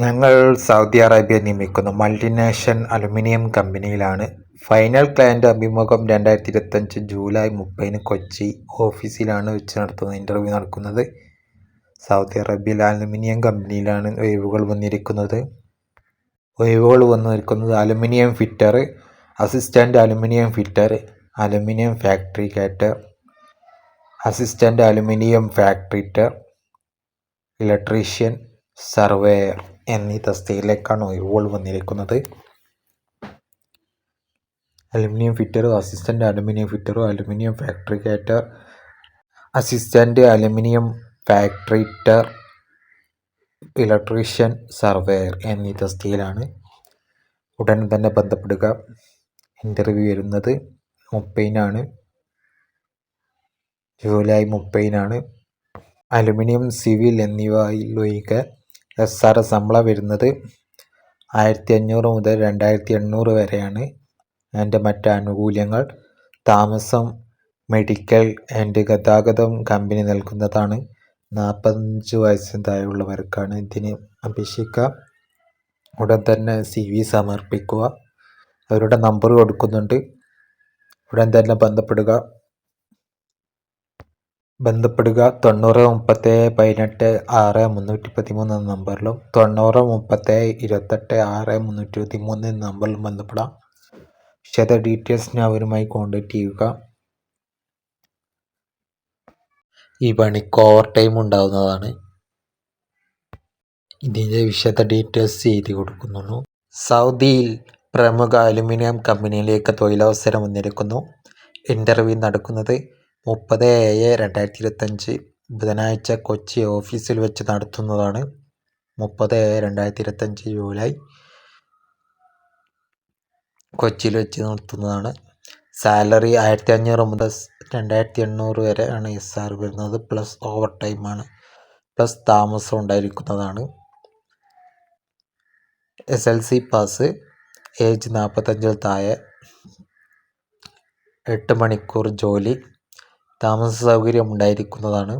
ഞങ്ങൾ Saudi Arabia നിയമിക്കുന്ന. Multinational aluminium കമ്പനിയിലാണ്. ഫൈനൽ ക്ലയന്റ് അഭിമുഖം രണ്ടായിരത്തി ഇരുപത്തഞ്ച് ജൂലൈ മുപ്പതിന് കൊച്ചി ഓഫീസിലാണ് വെച്ച് നടത്തുന്നത് ഇന്റർവ്യൂ നടക്കുന്നത്. സൗദി അറേബ്യയിൽ അലുമിനിയം കമ്പനിയിലാണ് ഒഴിവുകൾ വന്നിരിക്കുന്നത്. ഒഴിവുകൾ വന്നിരിക്കുന്നത് aluminium fitter assistant aluminium fitter aluminium factory cater assistant aluminium ഫാക്ടറിറ്റർ ഇലക്ട്രീഷ്യൻ സർവേയർ. എന്നീ തസ്തികയിലേക്കാണ് ഒഴിവുകൾ വന്നിരിക്കുന്നത്. അലുമിനിയം ഫിറ്ററോ assistant aluminium ഫിറ്ററോ aluminium factory fabricator assistant aluminium ഫാക്ടറിറ്റർ electrician surveyor എന്നീ തസ്തികയിലാണ് ഉടൻ തന്നെ ബന്ധപ്പെടുക. ഇന്റർവ്യൂ വരുന്നത് മുപ്പതിനാണ്. ജൂലൈ മുപ്പതിനാണ്. അലുമിനിയം സിവിൽ എന്നിവയിലൊഴികെ എസ് ആർ ശമ്പളം വരുന്നത് ആയിരത്തി അഞ്ഞൂറ് മുതൽ രണ്ടായിരത്തി എണ്ണൂറ് വരെയാണ്. എന്റെ മറ്റ് ആനുകൂല്യങ്ങൾ താമസം മെഡിക്കൽ ആൻഡ് ഗതാഗതം കമ്പനി നൽകുന്നതാണ്. നാൽപ്പത്തഞ്ച് വയസ്സിന് താഴെയുള്ളവർക്കാണ് ഇതിന് അപേക്ഷിക്കുക. ഉടൻ തന്നെ സി വി സമർപ്പിക്കുക. അവരുടെ നമ്പർ കൊടുക്കുന്നുണ്ട്. ഉടൻ തന്നെ ബന്ധപ്പെടുക. ബന്ധപ്പെടുക തൊണ്ണൂറ് മുപ്പത്തേഴ് പതിനെട്ട് ആറ് മുന്നൂറ്റി പതിമൂന്ന് എന്ന നമ്പറിലും തൊണ്ണൂറ് മുപ്പത്തേഴ് ഇരുപത്തെട്ട് ആറ് മുന്നൂറ്റി പതിമൂന്ന് എന്ന നമ്പറിലും ബന്ധപ്പെടാം. വിശദ ഡീറ്റെയിൽസിന് അവരുമായി കോൺടാക്റ്റ് ചെയ്യുക. ഈ പണിക്ക് ഓവർ ടൈം ഉണ്ടാകുന്നതാണ് ഇതിന്റെ വിശദ ഡീറ്റെയിൽസ് എഴുതി കൊടുക്കുന്നു സൗദിയിൽ പ്രമുഖ അലുമിനിയം കമ്പനിയിലേക്ക് തൊഴിലവസരം വന്നിരിക്കുന്നു. ഇന്റർവ്യൂ നടക്കുന്നത് മുപ്പത് ഏഴ് രണ്ടായിരത്തി ഇരുപത്തഞ്ച് ബുധനാഴ്ച കൊച്ചി ഓഫീസിൽ വെച്ച് നടത്തുന്നതാണ്. മുപ്പത് ഏഴ് രണ്ടായിരത്തി ഇരുപത്തഞ്ച് ജൂലൈ കൊച്ചിയിൽ വെച്ച് നടത്തുന്നതാണ്. സാലറി ആയിരത്തി അഞ്ഞൂറ് മുതൽ രണ്ടായിരത്തി എണ്ണൂറ് വരെ ആണ് എസ് ആർ വരുന്നത്. പ്ലസ് ഓവർ ടൈമാണ് പ്ലസ് താമസം ഉണ്ടായിരിക്കുന്നതാണ്. S L C pass age നാൽപ്പത്തഞ്ചിൽ താഴെ എട്ട് മണിക്കൂർ ജോലി താമസ സൗകര്യം ഉണ്ടായിരിക്കുന്നതാണ്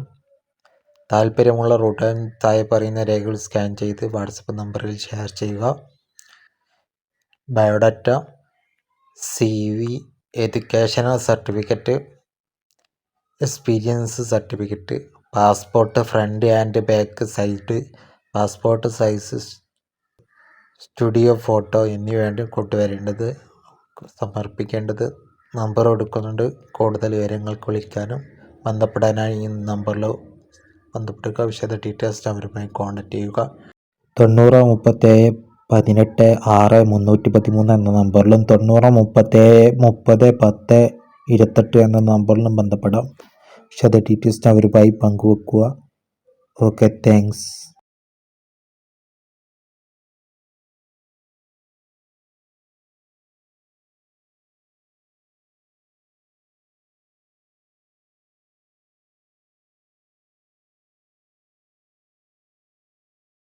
താല്പര്യമുള്ള റൂട്ട് താഴെ പറയുന്ന രേഖകൾ സ്കാൻ ചെയ്ത് വാട്സപ്പ് നമ്പറിൽ ഷെയർ ചെയ്യുക. Biodata C V educational certificate experience certificate passport front and back side passport size studio photo എന്നിവയാണ് കൊണ്ടുവരേണ്ടത് സമർപ്പിക്കേണ്ടത്. നമ്പർ കൊടുക്കുന്നുണ്ട്. കൂടുതൽ വിവരങ്ങൾക്ക് വിളിക്കാനും ബന്ധപ്പെടാനായി ഈ നമ്പറിൽ ബന്ധപ്പെടുക വിശദ ഡീറ്റെയിൽസ് അവരുമായി കോൺടാക്ട് ചെയ്യുക. തൊണ്ണൂറ് മുപ്പത്തേഴ് പതിനെട്ട് ആറ് മുന്നൂറ്റി പതിമൂന്ന് എന്ന നമ്പറിലും തൊണ്ണൂറ് മുപ്പത്തേഴ് മുപ്പത് പത്ത് ഇരുപത്തെട്ട് എന്ന നമ്പറിലും ബന്ധപ്പെടാം. വിശദ ഡീറ്റെയിൽസ് അവരുമായി പങ്കുവെക്കുക. Okay thanks.